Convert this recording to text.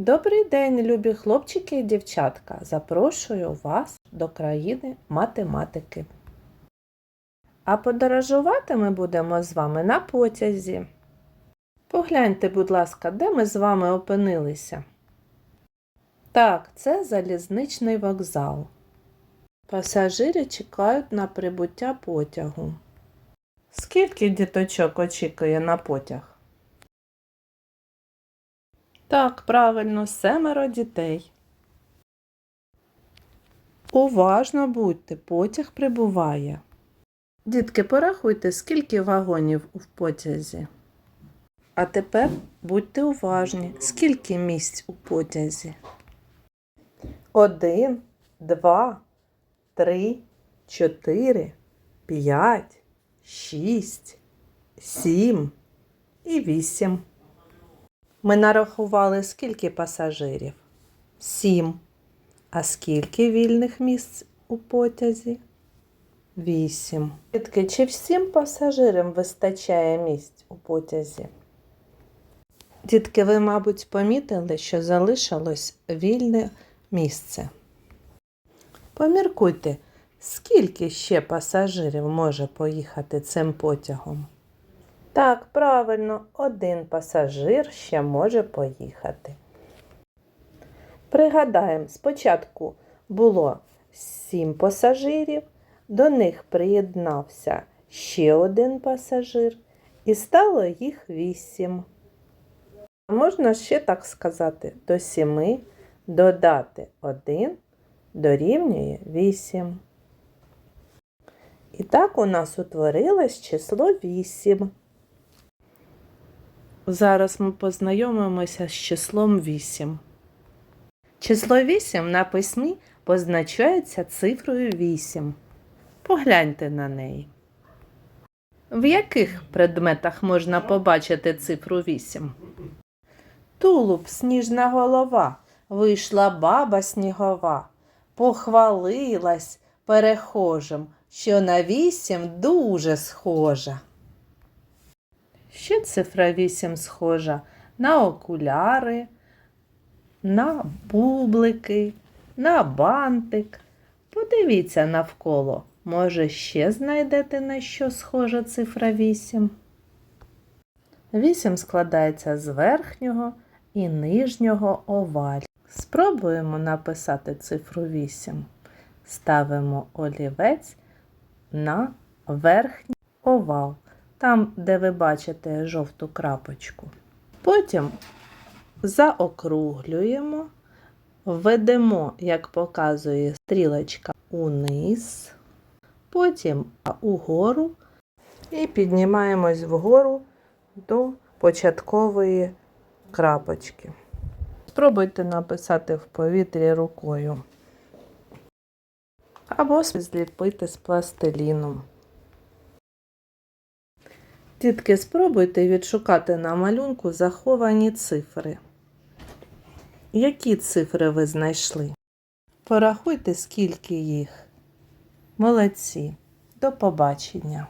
Добрий день, любі хлопчики і дівчатка. Запрошую вас до країни математики. А подорожувати ми будемо з вами на потязі. Погляньте, будь ласка, де ми з вами опинилися. Так, це залізничний вокзал. Пасажири чекають на прибуття потягу. Скільки діточок очікує на потяг? Так, правильно, семеро дітей. Уважно будьте, потяг прибуває. Дітки, порахуйте, скільки вагонів у потязі. А тепер будьте уважні, скільки місць у потязі. Один, два, три, чотири, п'ять, шість, сім і вісім. Ми нарахували скільки пасажирів? Сім. А скільки вільних місць у потязі? Вісім. Дітки, чи всім пасажирам вистачає місць у потязі? Дітки, ви, мабуть, помітили, що залишилось вільне місце. Поміркуйте, скільки ще пасажирів може поїхати цим потягом? Так, правильно, один пасажир ще може поїхати. Пригадаємо, спочатку було сім пасажирів, до них приєднався ще один пасажир, і стало їх вісім. Можна ще так сказати, до сіми додати один дорівнює вісім. І так у нас утворилось число вісім. Зараз ми познайомимося з числом 8. Число 8 на письмі позначається цифрою 8. Погляньте на неї. В яких предметах можна побачити цифру 8? Тулуб, сніжна голова, вийшла баба снігова, похвалилась перехожим, що на 8 дуже схожа. Ще цифра 8 схожа на окуляри, на бублики, на бантик. Подивіться навколо. Може, ще знайдете на що схожа цифра 8? 8 складається з верхнього і нижнього овалів. Спробуємо написати цифру 8. Ставимо олівець на верхній овал там, де ви бачите жовту крапочку. Потім заокруглюємо, введемо, як показує стрілочка, униз, потім угору і піднімаємось вгору до початкової крапочки. Спробуйте написати в повітрі рукою. Або зліпити з пластиліном. Дітки, спробуйте відшукати на малюнку заховані цифри. Які цифри ви знайшли? Порахуйте, скільки їх. Молодці. До побачення!